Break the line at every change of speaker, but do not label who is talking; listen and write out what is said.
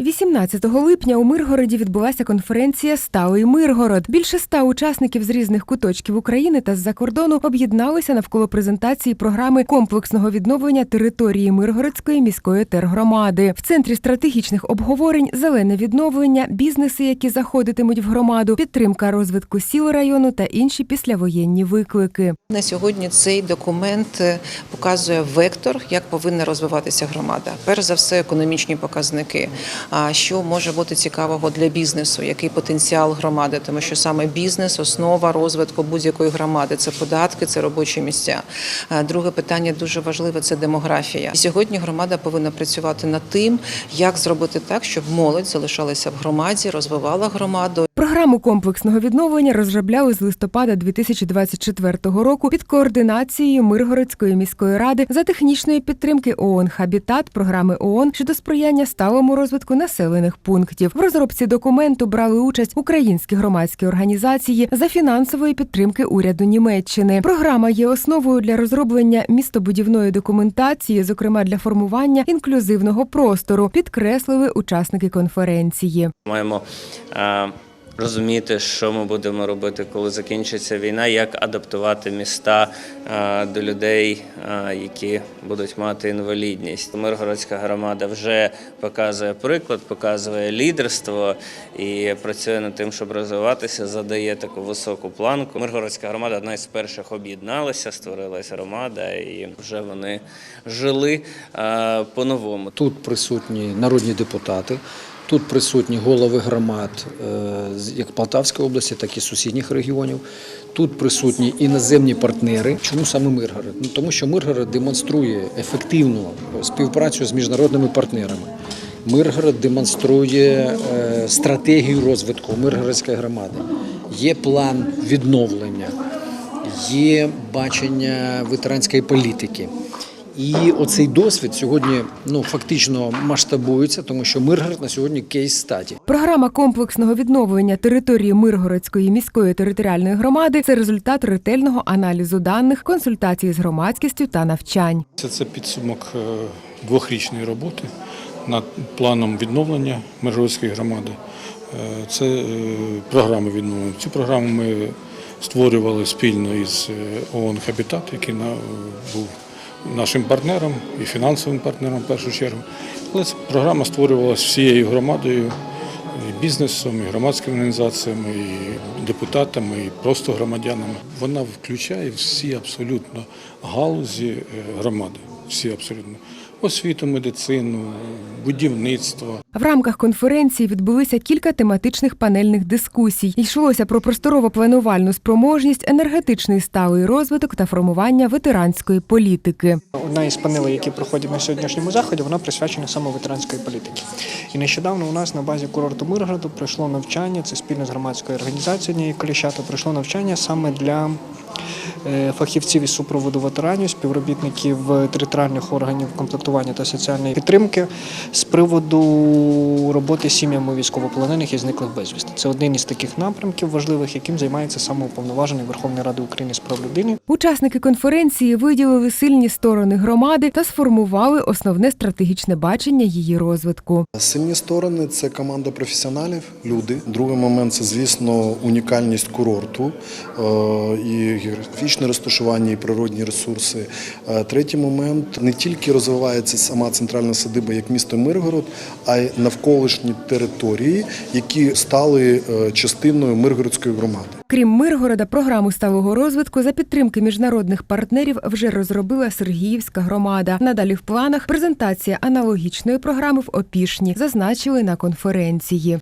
18 липня у Миргороді відбулася конференція Сталий Миргород. Більше ста учасників з різних куточків України та з-за кордону об'єдналися навколо презентації програми комплексного відновлення території Миргородської міської тергромади. В центрі стратегічних обговорень зелене відновлення, бізнеси, які заходитимуть в громаду, підтримка розвитку сіл району та інші післявоєнні виклики.
На сьогодні цей документ е, показує вектор, як повинна розвиватися громада. Перш за все, економічні показники. Що може бути цікавого для бізнесу? Який потенціал громади? Тому що саме бізнес основа розвитку будь-якої громади. Це податки, це робочі місця. Друге питання дуже важливе це демографія. І сьогодні громада повинна працювати над тим, як зробити так, щоб молодь залишалася в громаді, розвивала громаду.
Програму комплексного відновлення розробляли з листопада 2024 року під координацією Миргородської міської ради за технічної підтримки ООН Хабітат програми ООН щодо сприяння сталому розвитку населених пунктів. В розробці документу брали участь українські громадські організації за фінансової підтримки уряду Німеччини. Програма є основою для розроблення містобудівної документації, зокрема для формування інклюзивного простору, підкреслили учасники конференції.
Маємо е, розуміти, що ми будемо робити, коли закінчиться війна, як адаптувати міста е, до людей, е, які будуть мати інвалідність. Миргородська громада вже показує приклад, показує лідерство і працює над тим, щоб розвиватися, задає таку високу планку. Миргородська громада одна із перших об'єдналася, створилася громада, і вже вони жили е, по-новому.
Тут присутні народні депутати, тут присутні голови громад з- як Полтавської області, так і сусідніх регіонів. Тут присутні іноземні партнери. Чому саме Миргород? Ну, тому що Миргород демонструє ефективну співпрацю з міжнародними партнерами. Миргород демонструє е, стратегію розвитку Миргородської громади. Є план відновлення, є бачення ветеранської політики. І оцей досвід сьогодні ну фактично масштабується, тому що Миргород на сьогодні кейс статі.
Програма комплексного відновлення території Миргородської міської територіальної громади це результат ретельного аналізу даних, консультацій з громадськістю та навчань.
Це, це підсумок е, двохрічної роботи над планом відновлення Миргородської громади. Е, Це е, програма відновлення. Цю програму ми створювали спільно із ООН Хабітат, який на- був нашим партнером і фінансовим партнерам в першу чергу. Але ця програма створювалася всією громадою, і бізнесом, і громадськими організаціями, і депутатами, і просто громадянами. Вона включає всі абсолютно галузі е, громади. Всі абсолютно освіту, медицину, будівництво.
В рамках конференції відбулися кілька тематичних панельних дискусій. Йшлося про просторово-планувальну спроможність, енергетичний сталий розвиток та формування ветеранської політики.
Одна із панелей, які проходять на сьогоднішньому заході, вона присвячена саме ветеранської політики. І нещодавно у нас на базі курорту Миргороду пройшло навчання, це спільно з громадською організацією однієї Коліщата, пройшло навчання саме для фахівців із супроводу ветеранів, співробітників територіальних органів комплектування та соціальної підтримки з приводу роботи з сім'ями військовополонених і зниклих безвісти. Це один із таких напрямків важливих, яким займається саме уповноважений Верховної Ради України з прав людини.
Учасники конференції виділили сильні сторони громади та сформували основне стратегічне бачення її розвитку.
Сильні сторони це команда професіоналів, люди. Другий момент це, звісно, унікальність курорту е, і географічне розташування, і природні ресурси. Е, Третій момент не тільки розвивається сама центральна садиба як місто Миргород, а й навколишні території, які стали е, частиною Миргородської громади.
Крім Миргорода, програму сталого розвитку за підтримки міжнародних партнерів вже розробила Сергіївська громада. Надалі в планах презентація аналогічної програми в Опішні зазначили на конференції.